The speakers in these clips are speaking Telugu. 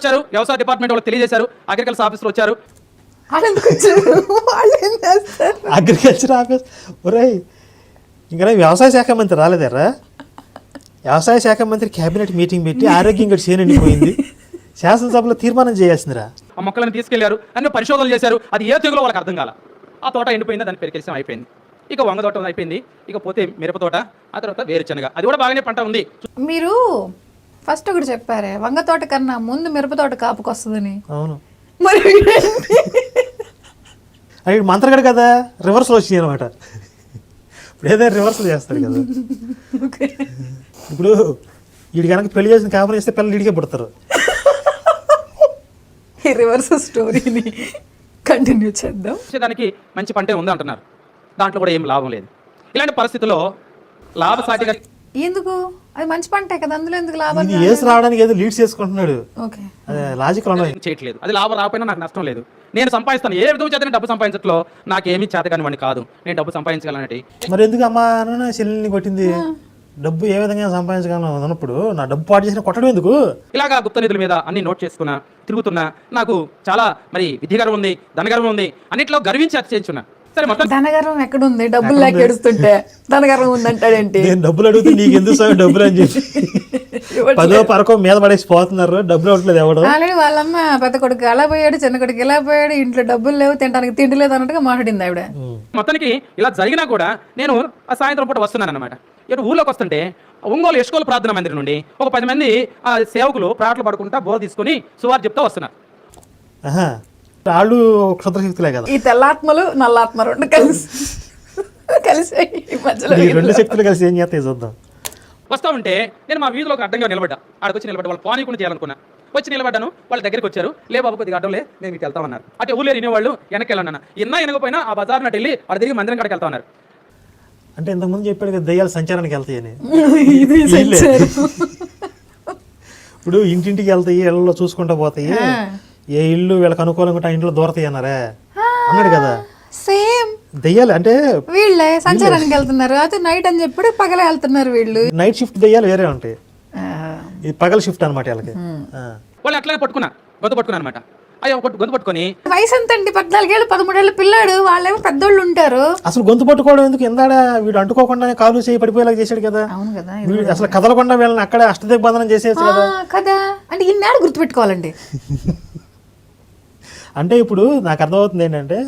వచ్చారు. వ్యవసాయ డిపార్ట్మెంట్ వాళ్ళు తెలియజేశారు. అగ్రికల్చర్ ఆఫీసర్ వచ్చారు. Agriculture office. ఒరేయ్ ఇంకా వ్యవసాయ శాఖ మంత్రి రాలేదారా? వ్యవసాయ శాఖ మంత్రి కేబినెట్ మీటింగ్ పెట్టి ఆరోగ్యం గడి చేయనండిపోయింది శాసనసభలో తీర్మానం చేయాల్సిందిరా. ఆ మొక్కలను తీసుకెళ్ళారు. అన్ని పరిశోధనలు చేశారు. అది ఏ తెగులో వాళ్ళకి అర్థం కాల. ఆ తోట ఎండిపోయింది? దాన్ని పెరికేసం అయిపోయింది. ఇక వంగ తోట అయిపోయింది. ఇక పోతే మిరప తోట ఆ తర్వాత వేరుశనగ. అది కూడా బాగానే పంట ఉంది. మీరు ఫస్ట్ ఒకటి చెప్పారే వంగ తోట కన్నా ముందు మిరప తోట కాపుకొస్తుందని. అవును. మరి? అది మంత్రగడు కదా రివర్స్లో వచ్చినాయి అనమాట ఇప్పుడు ఏదైనా రివర్సల్ చేస్తాడు కదా. ఇప్పుడు వీడి కనుక పెళ్ళి చేసిన కాపురం చేస్తే పిల్లలు వీడికే పుడతారు. ఈ రివర్స్ స్టోరీని కంటిన్యూ చేద్దాం. దానికి మంచి పంటే ఉంది అంటున్నారు. దాంట్లో కూడా ఏం లాభం లేదు. ఇలాంటి పరిస్థితుల్లో లాభసాటిగా ఎందుకు? అది మంచి పంటే కదా అందులో ఎందుకు లాభం ఇది ఏసు రావడానికి ఏదో లీడ్స్ చేసుకుంటున్నాడు. ఓకే. అదే లాజికల్ చేయట్లేదు. అది లాభం రాకపోయినా నాకు నష్టం లేదు. నేను సంపాదిస్తాను. ఏ విధంగా చేత డబ్బు సంపాదించట్లో నాకు ఏమీ చేతకాని వాడిని కాదు. నేను డబ్బు సంపాదించగలనటి మరి ఎందుకు అమ్మా అన్న చెల్లెల్ని కొట్టింది? డబ్బు ఏ విధంగా సంపాదించగలను అన్నప్పుడు నా డబ్బు పాటు చేసిన కొట్టడం ఎందుకు? ఇలాగా గుప్త నిధుల మీద అన్ని నోట్ చేసుకున్నా తిరుగుతున్నా నాకు చాలా మరి విధిగర్వం ఉంది ధనగర్వం ఉంది అన్నిట్లో గర్వించి అతిచేయించున్నా ధనగర్వం ఎక్కడుంది? డబ్బులు లేక ఏడుస్తుంటే ధనగర్వం ఉందంటాడేంటి? నేను డబ్బులు అడిగితే నీకు ఎందుకు సార్ డబ్బులు అని చెప్పి? పదో పరకో మీద పడేసి పోతున్నారు. డబ్బులు అవ్వట్లేదు ఎవడు ఆల్రెడీ వాళ్ళమ్మ పెద్ద కొడుకు అలా పోయాడు చిన్న కొడుకు ఇలా పోయాడు ఇంట్లో డబ్బులు లేవు తినడానికి తిండి లేదు అన్నట్టుగా మాట్లాడింది ఆవిడ. మొత్తానికి ఇలా జరిగినా కూడా నేను ఆ సాయంత్రం పూట వస్తున్నాను అనమాట ఇటు ఊళ్ళోకి వస్తుంటే ఒంగోలు యశ్కోలు ప్రార్థన మందిరం నుండి ఒక పది మంది ఆ సేవకులు ప్రాటలు పడుకుంటా బోధ తీసుకుని సువారు చెప్తా వస్తున్నారు. వాళ్ళు క్షుద్రశక్తులే కదా. ఈ తెల్లాత్మలు నల్లాత్మ రెండు కలిసి కలిసి ఈ మధ్యలో ఈ రెండు శక్తులు కలిసి ఏం చేస్తాయి చూద్దాం. వస్తా ఉంటే నేను మా వీధిలో ఒక అడ్డంగా నిలబడ్డా. ఆడికి వచ్చి నిలబడ్డా వాళ్ళు పానీ కూడా చేయాలనుకున్నా. వచ్చి నిలబడ్డాను వాళ్ళ దగ్గరికి వచ్చారు. లే బాబు కొద్దిగా అడ్డంలే మేము ఇటు వెళ్తామన్నారు అటు ఊళ్ళో వినేవాళ్ళు వెనక్కి వెళ్ళన్నా ఇన్నా వెనకపోయినా ఆ బజార్ నటు వెళ్ళి వాడి తిరిగి మందిరం కాడికి వెళ్తా ఉన్నారు అంటే ఇంతకుముందు చెప్పాడు కదా దయ్యాలు సంచారానికి వెళ్తాయని ఇది వీళ్ళే. ఇప్పుడు ఇంటింటికి వెళ్తాయి ఇళ్ళలో చూసుకుంటూ పోతాయి. ఏ ఇల్లు వీళ్ళకి అనుకూలంగా ఉంటే ఆ ఇంట్లో దూరతాయి అన్నారే? అన్నాడు కదా. సేమ్. దయ్యాలు అంటే వీళ్ళే సంచారానికి వెళ్తున్నారు. అది నైట్ అని చెప్పి పగలే వెళ్తున్నారు వీళ్ళు. నైట్ షిఫ్ట్ దయ్యాలు వేరే ఉంటాయి. ఆ, ఇది పగల షిఫ్ట్ అనమాట వీళ్ళకి. వాళ్ళు అట్లానే పట్టుకున్నా గొంతు పట్టుకున్నా అనమాట అయ్యో గొంతు పట్టుకొని. వయసు ఎంత అండి? పద్నాలుగేళ్ళు పదమూడేళ్ళ పిల్లాడు వాళ్ళేమో పెద్దోళ్ళు ఉంటారు. అసలు గొంతు పట్టుకోవడం ఎందుకు? ఇందాడ వీడు అంటుకోకుండా కాలు చేయి పడిపోయేలాగా చేశాడు కదా. అవును కదా వీడు అసలు కదలకుండా వీళ్ళని అక్కడే అష్టదిగ్బంధనం చేసేసి కదా ఆ, కదా. అంటే ఇన్నాడు గుర్తుపెట్టుకోవాలండి. అంటే ఇప్పుడు నాకు అర్థమవుతుంది ఏంటంటే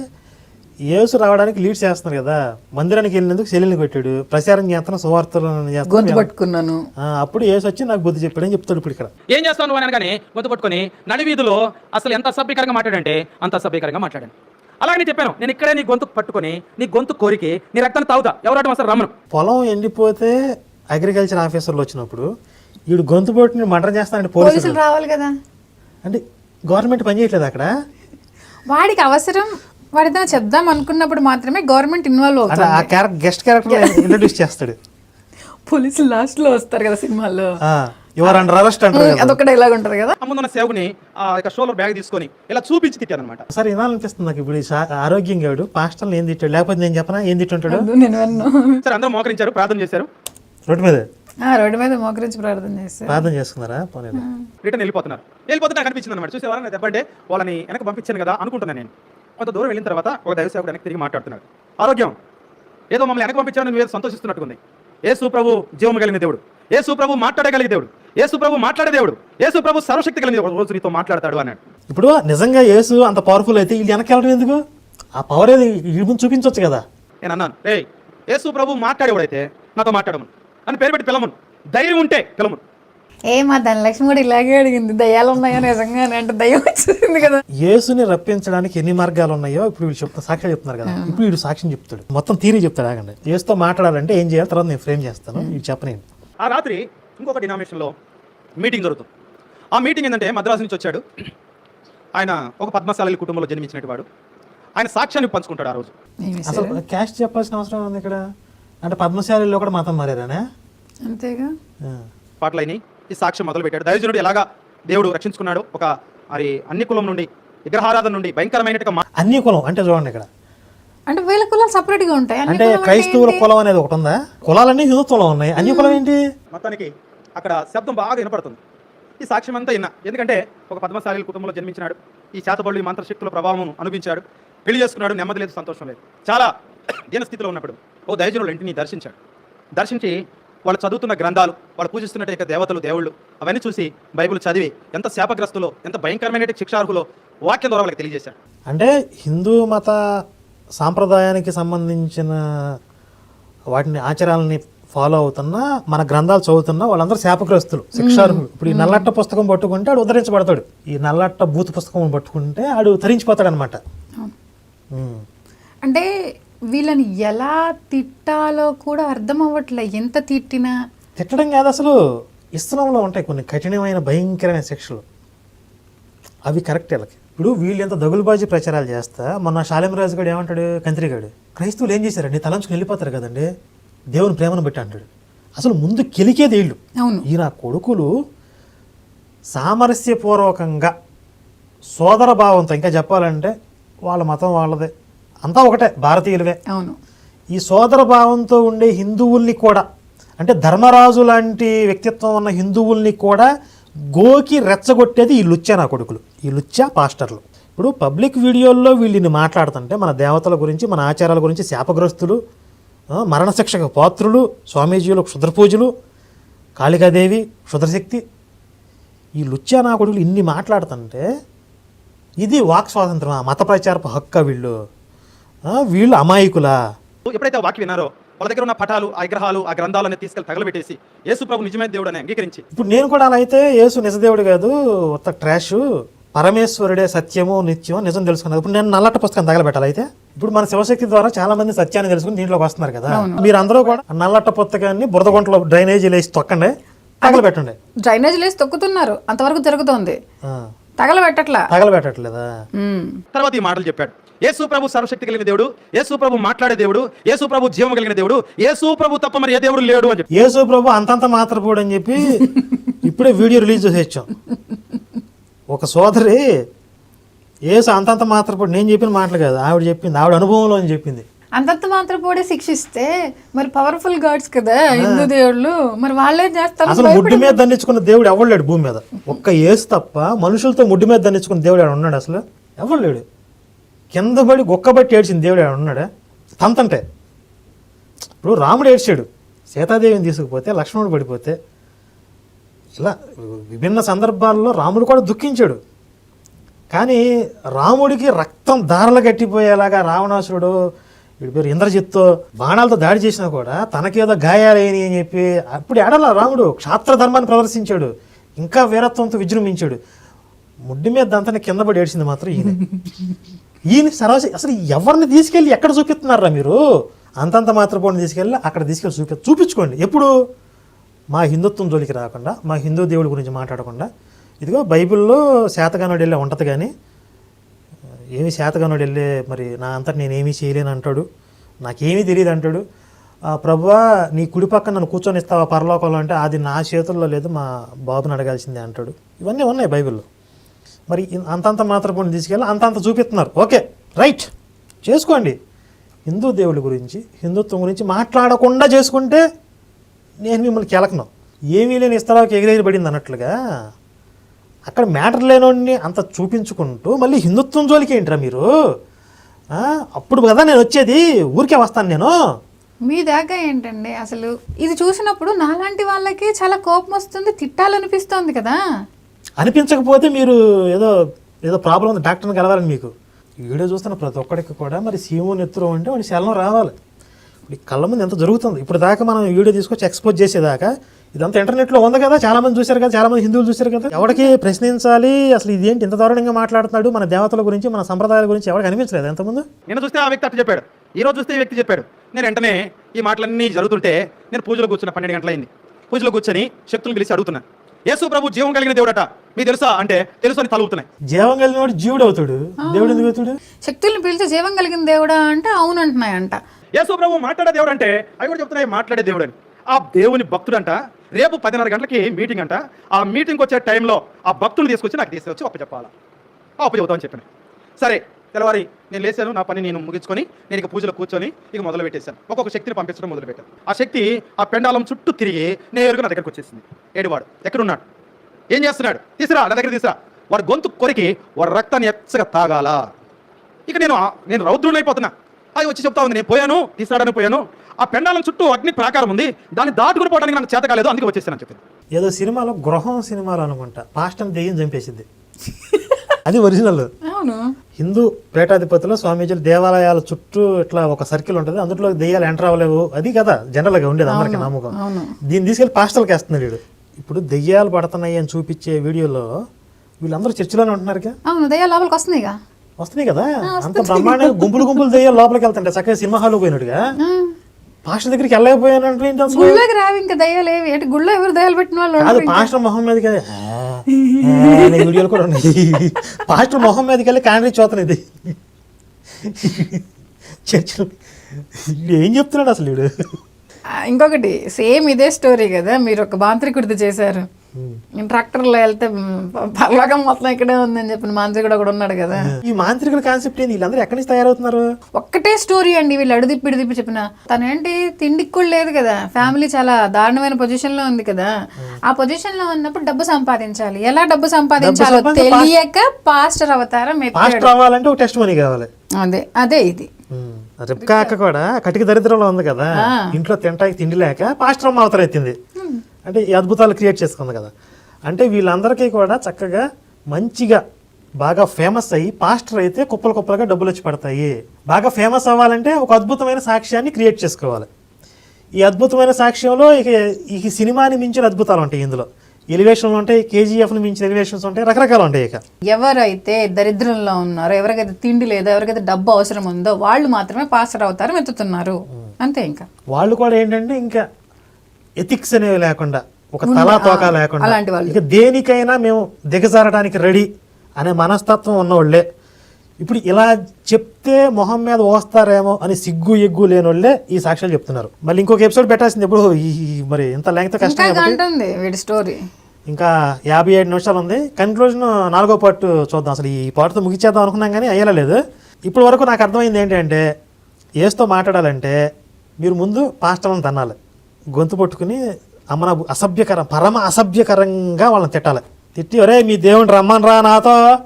యేసు రావడానికి లీడ్ చేస్తున్నారు కదా మందిరానికి వెళ్ళినందుకు శల్యని కొట్టాడు ప్రచారం చేస్తున్నా సువార్తలను గొంతు చేస్తున్నా పట్టుకున్నాను. అప్పుడు యేసు వచ్చి నాకు బుద్ధి చెప్పాడని చెప్తాడు ఇప్పుడు ఇక్కడ. ఏం చేస్తావు నువ్వు అని అనగానే గొంతు పట్టుకొని నడి వీధిలో అసలు ఎంత అసభ్యకరంగా మాట్లాడంటే అంత అసభ్యకరంగా మాట్లాడాను. అలాగే చెప్పాను నేను ఇక్కడే నీ గొంతు పట్టుకొని నీ గొంతు కోరికి నీ రక్తాన్ని తాగుతా. ఎవరటం అసలు రమ్మను. పొలం ఎండిపోతే అగ్రికల్చర్ ఆఫీసర్లు వచ్చినప్పుడు వీడు గొంతు పోటుని మర్డర్ చేస్తానంటే పోలీసులు. పోలీసులు రావాలి కదా. అంటే గవర్నమెంట్ పని చేయట్లేదు అక్కడ. వాడికి అవసరం వాడితో చెప్దాం అనుకున్నప్పుడు మాత్రమే గవర్నమెంట్ ఇన్వాల్వ్ అవుతుంది. ఆ క్యారెక్టర్ గెస్ట్ క్యారెక్టర్ ఇంట్రడ్యూస్ చేస్తాడు. పోలీసులు లాస్ట్లో వస్తారు కదా సినిమాల్లో యువర్ అండర్ అరెస్ట్ అంటారు అదొక డైలాగ్ ఉంటది కదా. ఆ ముందున్న సేవకుని ఆ యొక్క షోల్డర్ బ్యాగ్ తీసుకొని ఇలా చూపించి తిట్టాను అనమాట సరే వినాలనిపిస్తుంది నాకు ఇప్పుడు ఆరోగ్యం గాడు పాస్టర్లు ఏం తిట్టాడు లేకపోతే నేను చెప్పనా ఏం తిట్టుంటాడు? నేను సరే అందరూ మోకరించారు ప్రార్థన చేశారు. రోడ్డు మీద. రోడ్డు మీద మోకరించి ప్రార్థన చేస్తారు ప్రార్థన చేసుకున్నారా? పోనీ రిటర్న్ వెళ్ళిపోతున్నారు. వెళ్ళిపోతే నాకు అనిపించింది అనమాట చూసేవారా? నేను దెబ్బంటే వాళ్ళని వెనక పంపించాను కదా అనుకుంటున్నాను నేను. కొంత దూరం వెళ్ళిన తర్వాత ఒక దైవ సేవకుడు వెనక్కి తిరిగి మాట్లాడుతున్నాడు ఆరోగ్యం ఏదో మమ్మల్ని వెనక పంపించాను నువ్వు సంతోషిస్తున్నట్టుకుంది యేసు ప్రభు జీవము కలిగిన దేవుడు. యేసు ప్రభు మాట్లాడగలిగే దేవుడు. యేసు ప్రభు మాట్లాడే దేవుడు. యేసు ప్రభు సర్వశక్తి కలిగిన దేవుడు. రోజు నీతో మాట్లాడతాడు అన్నాడు. ఇప్పుడు నిజంగా యేసు అంత పవర్ఫుల్ అయితే వీళ్ళు వెనక్కి వెళ్ళడం ఎందుకు? ఆ పవర్ ఏది వీడి ముందు చూపించవచ్చు కదా. నేను అన్నాను రే యేసు ప్రభు మాట్లాడేవాడైతే నాతో మాట్లాడమను. అని పేరు పెట్టి పిలవమను. ధైర్యం ఉంటే పిలవమను. ఏ మా ధనలక్ష్మి కూడా ఇలాగే అడిగింది దయ్యాలు ఉన్నాయో? నిజంగానే అంటే దయ్యం వచ్చింది కదా. యేసుని రప్పించడానికి ఎన్ని మార్గాలు ఉన్నాయో ఇప్పుడు వీళ్ళు చెప్తా సాక్ష్యం చెప్తున్నారు కదా. ఇప్పుడు వీడు సాక్ష్యం చెప్తాడు. మొత్తం థీరీ చెప్తాడు ఆగండి. యేసుతో మాట్లాడాలంటే ఏం చేయాలి? తర్వాత నేను ఫ్రేమ్ చేస్తాను. ఇది చెప్పనేది ఆ రాత్రి ఇంకొక డినామినేషన్లో మీటింగ్ జరుగుతుంది. ఆ మీటింగ్ ఏంటంటే మద్రాసు నుంచి వచ్చాడు. ఆయన ఒక పద్మశాలి కుటుంబంలో జన్మించినటువంటి వాడు. ఆయన సాక్ష్యాన్ని పంచుకుంటాడు ఆ రోజు. అసలు క్యాష్ చెప్పాల్సిన అవసరం ఉంది ఇక్కడ? అంటే పద్మశాలిలో కూడా మతం మారారానే? అంతేగా? ఆ. పాటలైని ఈ సాక్ష్యం మొదలు పెట్టాడు దైవజనుడు ఎలాగా దేవుడు రక్షించుకున్నాడు? ఒక మరి అన్ని కులం నుండి విగ్రహారాధన నుండి భయంకరమైనట్టుగా మా- అన్ని కులం అంటే చూడండి ఇక్కడ. అంటే వీళ్ళ కులాలు సపరేట్గా ఉంటాయి. అంటే క్రైస్తవుల కులం అనేది ఒకటి ఉందా? కులాలన్నీ హిందుత్వంలో ఉన్నాయి. అన్ని కులం ఏంటి? మొత్తానికి అక్కడ శబ్దం బాగా వినపడుతుంది. ఈ సాక్ష్యం అంతా విన్నా. ఎందుకంటే ఒక పద్మశాలి కుటుంబంలో జన్మించినాడు. ఈ చేతబళ్ళు ఈ మంత్రశక్తుల ప్రభావం అనుభవించాడు. పెళ్ళి చేసుకున్నాడు. నెమ్మది లేదు సంతోషం లేదు. చాలా దీన స్థితిలో ఉన్నప్పుడు. ఓ దైవజనుల ఇంటిని దర్శించాడు. దర్శించి వాళ్ళు చదువుతున్న గ్రంథాలు వాళ్ళు పూజిస్తున్నట్టు యొక్క దేవతలు దేవుళ్ళు అవన్నీ చూసి బైబిల్ చదివి ఎంత శాపగ్రస్తులో ఎంత భయంకరమైన శిక్షార్హులో వాక్యం ద్వారా వాళ్ళకి తెలియజేశాడు. అంటే హిందూ మత సాంప్రదాయానికి సంబంధించిన వాటిని ఆచారాలని ఫాలో అవుతున్నా మన గ్రంథాలు చదువుతున్నా వాళ్ళందరూ శాపగ్రస్తులు శిక్షార్హులు. ఇప్పుడు ఈ నల్లట్ట పుస్తకం పట్టుకుంటే ఆడు ఉద్ధరించబడతాడు. ఈ నల్లట్ట బూత్ పుస్తకం పట్టుకుంటే ఆడు తరించిపోతాడు అనమాట అంటే వీళ్ళని ఎలా తిట్టాలో కూడా అర్థం అవ్వట్లే. ఎంత తిట్టినా? తిట్టడం కాదు అసలు. ఇస్లాంలో ఉంటాయి కొన్ని కఠినమైన భయంకరమైన శిక్షలు. అవి కరెక్ట్ వీళ్ళకి. ఇప్పుడు వీళ్ళు ఎంత దగులుబాజీ ప్రచారాలు చేస్తా మొన్న శాలిమరాజు గడు ఏమంటాడు కంత్రిగాడు క్రైస్తవులు ఏం చేశారండి? తలంచుకుని వెళ్ళిపోతారు కదండి. దేవుని ప్రేమను బట్టి అంటాడు. అసలు ముందు కెలికేది వీళ్ళు. అవును. ఈ నా కొడుకులు సామరస్యపూర్వకంగా సోదర భావంతో ఇంకా చెప్పాలంటే వాళ్ళ మతం వాళ్ళదే. అంతా ఒకటే భారతీయులవే. అవును. ఈ సోదర భావంతో ఉండే హిందువుల్ని కూడా అంటే ధర్మరాజు లాంటి వ్యక్తిత్వం ఉన్న హిందువుల్ని కూడా గోకి రెచ్చగొట్టేది ఈ లుచ్చా నా కొడుకులు ఈ లుచ్చా పాస్టర్లు. ఇప్పుడు పబ్లిక్ వీడియోల్లో వీళ్ళని మాట్లాడుతుంటే మన దేవతల గురించి మన ఆచారాల గురించి శాపగ్రస్తులు మరణశిక్షకు పాత్రులు స్వామీజీలు క్షుద్రపూజలు కాళికాదేవి క్షుద్రశక్తి. ఈ లుచ్చా నా కొడుకులు ఇన్ని మాట్లాడుతుంటే ఇది వాక్ స్వాతంత్రం మత ప్రచారపు హక్క వీళ్ళు. వీళ్ళు అమాయకులా? ఎప్పుడైతే ఆ వాక్యం విన్నారో వాళ్ళ దగ్గర ఉన్న పటాలు ఆ విగ్రహాలు ఆ గ్రంథాలను తీసుకెళ్ళి తగలబెట్టేసి యేసు ప్రభు నిజమైన దేవుడు అని అంగీకరించి. ఇప్పుడు నేను కూడా అలా అయితే యేసు నిజదేవుడు కాదు ఉత్త ట్రాష్ పరమేశ్వరుడే సత్యము నిత్యం నిజం తెలుసుకున్నది ఇప్పుడు నేను నల్లట పుస్తకం తగలబెట్టాలి అయితే? ఇప్పుడు మన శివశక్తి ద్వారా చాలా మంది సత్యాన్ని తెలుసుకుని దీంట్లోకి వస్తున్నారు కదా. మీరు అందరూ కూడా ఆ నల్లట పుస్తకాన్ని బురదగుంటలో డ్రైనేజీ వేసి తొక్కండి తగలబెట్టండి. డ్రైనేజ్ లేసి తొక్కుతున్నారు. అంతవరకు జరుగుతోంది. ఆ, తగలబెట్టట్లా. తగలబెట్టట్లేదా. తర్వాత ఈ మాటలు చెప్పాడు. యేసు ప్రభు సర్వశక్తి కలిగిన దేవుడు యేసు ప్రభు మాట్లాడే దేవుడు యేసు ప్రభు జీవం కలిగిన దేవుడు యేసు ప్రభు తప్ప మరి ఏ దేవుడు లేడు అని చెప్పి. యేసు ప్రభు అంతంత మాత్రపోడు అని చెప్పి ఇప్పుడే వీడియో రిలీజ్ చేసేచ్చాం. ఒక సోదరి యేసు అంతంత మాత్రపోడు నేను చెప్పిన మాటలు కాదు ఆవిడ చెప్పింది ఆవిడ అనుభవంలో అని చెప్పింది. అంతంత మాత్రం పోడే శిక్షిస్తే మరి పవర్ఫుల్ గాడ్స్ కదా హిందూ దేవుళ్ళు మరి వాళ్ళే చేస్తారు? అసలు ముడ్డు మీద దండించుకున్న దేవుడు ఎవడు లేడు భూమి మీద? ఒక్క ఏసు తప్ప మనుషులతో ముడ్డు మీద దండించుకున్న దేవుడు ఉన్నాడు అసలు? ఎవడు లేడు. కింద పడి గొక్కబట్టి ఏడ్చిన దేవుడు ఉన్నాడా? తంతంటే. ఇప్పుడు రాముడు ఏడ్చాడు. సీతాదేవిని తీసుకుపోతే లక్ష్మణుడు పడిపోతే ఇలా విభిన్న సందర్భాల్లో రాముడు కూడా దుఃఖించాడు. కానీ రాముడికి రక్తం దారలు కట్టిపోయేలాగా రావణాసురుడు వీడి పేరు ఇంద్రజిత్తో బాణాలతో దాడి చేసినా కూడా తనకేదో గాయాలేని అని చెప్పి అప్పుడు ఎడల రాముడు క్షాత్ర ధర్మాన్ని ప్రదర్శించాడు. ఇంకా వీరత్వంతో విజృంభించాడు. ముడ్డి మీద దంతని కింద పడి ఏడ్చింది మాత్రం ఈయన. ఈయన సరాసరి అసలు ఎవరిని తీసుకెళ్ళి ఎక్కడ చూపిస్తున్నారా మీరు? అంతంత మాత్రపోని తీసుకెళ్ళి అక్కడ తీసుకెళ్ళి చూపి చూపించుకోండి. ఎప్పుడు? మా హిందుత్వం జోలికి రాకుండా మా హిందూ దేవుడి గురించి మాట్లాడకుండా. ఇదిగో బైబిల్లో శాతగానుడు వెళ్ళే ఉంటుంది కానీ ఏమి శాతగానుడు వెళ్ళే మరి నా అంతటి నేనేమీ చేయలేను అంటాడు. నాకేమీ తెలియదు అంటాడు. ప్రభువా నీ కుడి పక్కన నన్ను కూర్చొని ఇస్తావా పరలోకంలో? అంటే అది నా చేతుల్లో లేదు మా బాబుని అడగాల్సిందే అంటాడు. ఇవన్నీ ఉన్నాయి బైబిల్లో. మరి అంతంత మాత్రం తీసుకెళ్ళి అంతంత చూపిస్తున్నారు. Okay right. చేసుకోండి. హిందూ దేవుడి గురించి హిందుత్వం గురించి మాట్లాడకుండా చేసుకుంటే నేను మిమ్మల్ని కెలకను. ఏమీ లేని ఇస్తరాకు ఎగిరేది పడింది అన్నట్లుగా అక్కడ మ్యాటర్ లేనోడిని అంత చూపించుకుంటూ మళ్ళీ హిందుత్వం జోలికి ఏంట్రా మీరు? అప్పుడు కదా నేను వచ్చేది ఊరికే వస్తాను నేను. మీ దాకా ఏంటండి? అసలు ఇది చూసినప్పుడు నాలాంటి వాళ్ళకి చాలా కోపం వస్తుంది తిట్టాలనిపిస్తోంది కదా. అనిపించకపోతే మీరు ఏదో ఏదో ప్రాబ్లం ఉంది డాక్టర్ని కలవాలని మీకు. వీడియో చూస్తున్న ప్రతి ఒక్కడికి కూడా మరి సీమో నెత్తురు అంటే వాడి శలం రావాలి. ఇప్పుడు ఈ కళ్ళ ముందు ఎంత జరుగుతుంది? ఇప్పుడు దాకా మనం వీడియో తీసుకొచ్చి ఎక్స్పోజ్ చేసేదాకా ఇదంతా ఇంటర్నెట్లో ఉంది కదా చాలామంది చూశారు కదా చాలామంది హిందువులు చూశారు కదా. ఎవరికి ప్రశ్నించాలి? అసలు ఇదేంటి ఇంత దారుణంగా మాట్లాడుతున్నాడు? మన దేవతల గురించి మన సంప్రదాయాల గురించి ఎవరికి అనిపించలేదు ఎంతమంది నేను చూస్తే ఆ వ్యక్తి అట్లా చెప్పాడు. ఈ రోజు చూస్తే ఈ వ్యక్తి చెప్పాడు. నేను వెంటనే ఈ మాటలన్నీ జరుగుతుంటే నేను పూజలో కూర్చున్న పన్నెండు గంటలైంది. పూజలో కూర్చొని శక్తులు పిలిచి అడుగుతున్నా. యేసు ప్రభు జీవం కలిగిన దేవుడట. మీకు తెలుసా? అంటే తెలుసు అని తలుగుతున్నాయి జీవం కలిగిన వాడు జీవుడు అవుతాడు దేవుడు ఎందుకు అవుతాడు? శక్తుల్ని పిలిచి జీవం కలిగిన దేవుడా అంటే అవును అంటున్నాయంట యేసు ప్రభు మాట్లాడే దేవుడు అంటే అవి కూడా చెప్తున్నాయి మాట్లాడే దేవుడు అని. ఆ దేవుని భక్తుడంట రేపు పదిన్నర గంటలకి మీటింగ్ అంట. ఆ మీటింగ్ వచ్చే టైంలో ఆ భక్తులు తీసుకొచ్చి నాకు తీసుకొచ్చి అప్పు చెప్పాలా అప్పు చెబుతామని చెప్పాను సరే తెల్లవారి నేను లేచాను నా పని నేను ముగించుకొని నేను ఇక పూజలో కూర్చొని ఇక మొదలు పెట్టేశాను. ఒక్కొక్క శక్తిని పంపించడం మొదలు పెట్టాను. ఆ శక్తి ఆ పెండాలం చుట్టూ తిరిగి నేరుగా నా దగ్గరకు వచ్చేసింది. ఏడువాడు ఎక్కడున్నాడు? ఏం చేస్తున్నాడు? తీసురా నా దగ్గర తీసురా. వాడు గొంతు కొరికి వాడు రక్తాన్ని ఎచ్చగా తాగాల. ఇక నేను నేను రౌద్రుని అయిపోతున్నా. అది వచ్చి చెప్తా ఉంది నేను పోయాను తీసాడని పోయాను. ఆ పెండాలం చుట్టూ అగ్ని ప్రాకారం ఉంది. దాన్ని దాటుకుని పోవడానికి నాకు చేత కాలేదు అందుకే వచ్చేసాను చెప్పింది. ఏదో సినిమాలో గృహం సినిమాలో అనుకుంటా. పాస్టర్ దెయ్యం చంపేసింది. అది ఒరిజినల్ అవును. హిందూ పీఠాధిపతులు స్వామీజీలు దేవాలయాల చుట్టూ ఇట్లా ఒక సర్కిల్ ఉంటుంది. అందులో దెయ్యాలు ఎంటర్ అవ్వలేవు. అది కదా జనరల్గా ఉండేది అందరికి నమ్మకం. దీన్ని తీసుకెళ్ళి పాస్టల్కి వేస్తున్నాడు వీడు. ఇప్పుడు దెయ్యాలు పడుతున్నాయి అని చూపించే వీడియోలో వీళ్ళందరూ చర్చిలోనే అవును దయ్యా లోపలికి వస్తున్నాయిగా. వస్తున్నాయి కదా? అంత బ్రహ్మాండంగా గుంపులు గుంపులు దెయ్యాలు లోపలికి వెళ్తుంటే చక్కగా సినిమా హాల్ పోయినట్టుగా. పాస్టర్ దగ్గరికి అసలు? గుళ్ళోకి రావి ఇంకా దయ్యాలు ఏవి? అంటే గుళ్ళో ఎవరు దయ్యాలు పెట్టిన వాళ్ళు కాదు. పాస్టర్ మొహం అనే వీడియోలు కూడా ఉన్నాయి. పాస్టర్ మొహం మీదకి వెళ్ళి క్యాండీ చూతను ఇది. చర్చిలో ఏం చెప్తున్నాడు అసలు వీడు? ఇంకొకటి సేమ్ ఇదే స్టోరీ కదా మీరు ఒక మాంత్రికుడిది చేశారు. ట్రాక్టర్లో వెళ్తే పర్లోకం మొత్తం ఇక్కడే ఉందని చెప్పిన మాంత్రికుడు ఒకడు ఉన్నాడు కదా. ఈ మాంత్రికుల కాన్సెప్ట్ ఏంది? వీళ్ళందరూ ఎక్కడి నుంచి తయారవుతున్నారు? ఒక్కటే స్టోరీ అండి వీళ్ళు అడుదిప్పి ఇడిదిప్పి చెప్పిన. తనేంటి తిండికి కూడా లేదు కదా. ఫ్యామిలీ చాలా దారుణమైన పొజిషన్లో ఉంది కదా. ఆ పొజిషన్లో ఉన్నప్పుడు డబ్బు సంపాదించాలి. ఎలా డబ్బు సంపాదించాలో సంపాదించ- తెలియక పాస్టర్ అవతారం పాస్టర్ అవ్వాలంటే ఒక టెస్ట్ మనీ కావాలి. అదే అదే ఇది. రిప్కా అక్క కూడా కటిక దరిద్రంలో ఉంది కదా. ఇంట్లో తింటాకి తిండి లేక పాస్టర్ అమ్మ అవతరం ఎత్తింది. అంటే ఈ అద్భుతాలు క్రియేట్ చేసుకుంది కదా. అంటే వీళ్ళందరికీ కూడా చక్కగా మంచిగా బాగా ఫేమస్ అయ్యి పాస్టర్ అయితే కుప్పలు కుప్పలుగా డబ్బులు వచ్చి పడతాయి. బాగా ఫేమస్ అవ్వాలంటే ఒక అద్భుతమైన సాక్ష్యాన్ని క్రియేట్ చేసుకోవాలి. ఈ అద్భుతమైన సాక్ష్యంలో ఇక ఈ సినిమాని మించిన అద్భుతాలు ఉంటాయి ఇందులో. ఎలివేషన్లు ఉంటాయి కేజీఎఫ్ని మించిన ఎలివేషన్స్ ఉంటాయి రకరకాలు ఉంటాయి ఇక. ఎవరైతే దరిద్రంలో ఉన్నారో ఎవరికైతే తిండి లేదో ఎవరికైతే డబ్బు అవసరం ఉందో వాళ్ళు మాత్రమే పాస్టర్ అవతారం ఎత్తుతున్నారు అంతే ఇంకా. వాళ్ళు కూడా ఏంటంటే ఇంకా ఎథిక్స్ అనేవి లేకుండా ఒక తలా తోక లేకుండా. ఇక దేనికైనా మేము దిగజారడానికి రెడీ అనే మనస్తత్వం ఉన్నోళ్ళే. ఇప్పుడు ఇలా చెప్తే మొహం మీద ఓస్తారేమో అని సిగ్గు ఎగ్గు లేని వాళ్ళే ఈ సాక్ష్యాలు చెప్తున్నారు. మళ్ళీ ఇంకొక ఎపిసోడ్ పెట్టాల్సింది ఎప్పుడు? ఈ మరి ఇంత లెంగ్త్ కష్టం వీడి స్టోరీ ఇంకా యాభై ఏడు నిమిషాలు ఉంది. కన్క్లూజన్ నాలుగో పార్ట్ చూద్దాం. అసలు ఈ పార్ట్తో ముగిచేద్దాం అనుకున్నాం కానీ అయ్యేలా లేదు. ఇప్పటి వరకు నాకు అర్థమైంది ఏంటంటే ఏస్తో మాట్లాడాలంటే మీరు ముందు పాస్టర్లను తన్నాలి. గొంతు పట్టుకుని అమ్మన అసభ్యకరం పరమ అసభ్యకరంగా వాళ్ళని తిట్టాలి. తిట్టి ఒరే మీ దేవుని రమ్మని రా నాతో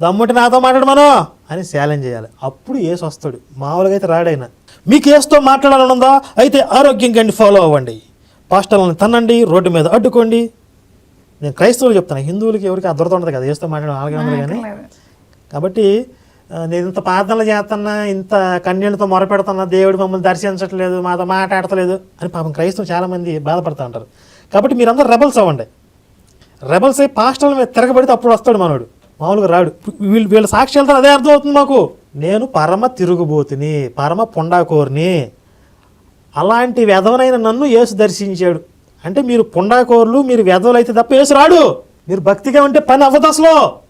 దమ్ముంటి నాతో మాట్లాడమను అని ఛాలెంజ్ చేయాలి. అప్పుడు ఏసు వస్తాడు. మామూలుగా అయితే రాడైనా మీకు ఏసుతో మాట్లాడాలని ఉందా? అయితే ఆరోగ్యంగా ఫాలో అవ్వండి. పాస్టర్లను తన్నండి రోడ్డు మీద అడ్డుకోండి. నేను క్రైస్తవులు చెప్తాను హిందువులకి ఎవరికి అర్థం ఉండదు కదా ఏసుతో మాట్లాడడం అలాగే ఉండదు కానీ. కాబట్టి నేను ఇంత ప్రార్థనలు చేస్తున్నా ఇంత కన్యలతో మొరపెడుతున్నా దేవుడు మమ్మల్ని దర్శించట్లేదు మాతో మాట్లాడతలేదు అని పాపం క్రైస్తవం చాలామంది బాధపడుతూ ఉంటారు. కాబట్టి మీరందరూ రెబల్స్ అవ్వండి. రెబల్స్ అయి పాస్టర్ల మీద తిరగబడితే అప్పుడు వస్తాడు మనోడు. మామూలుగా రాడు. వీళ్ళు వీళ్ళ సాక్ష్యాలతో అదే అర్థం అవుతుంది మాకు. నేను పరమ తిరుగుబోతుని పరమ పుండాకోరుని అలాంటి వెధవనైన నన్ను యేసు దర్శించాడు. అంటే మీరు పుండాకోరులు మీరు వెధవలు అయితే తప్ప యేసు రాడు. మీరు భక్తిగా ఉంటే పని అవ్వదు అసలు.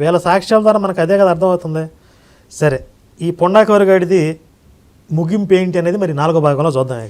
వీళ్ళ సాక్ష్యాల ద్వారా మనకు అదే కదా అర్థమవుతుంది. సరే ఈ పుండాకోరు గడిది ముగింపు ఏంటి అనేది మరి నాలుగో భాగంలో చూద్దాం ఇక.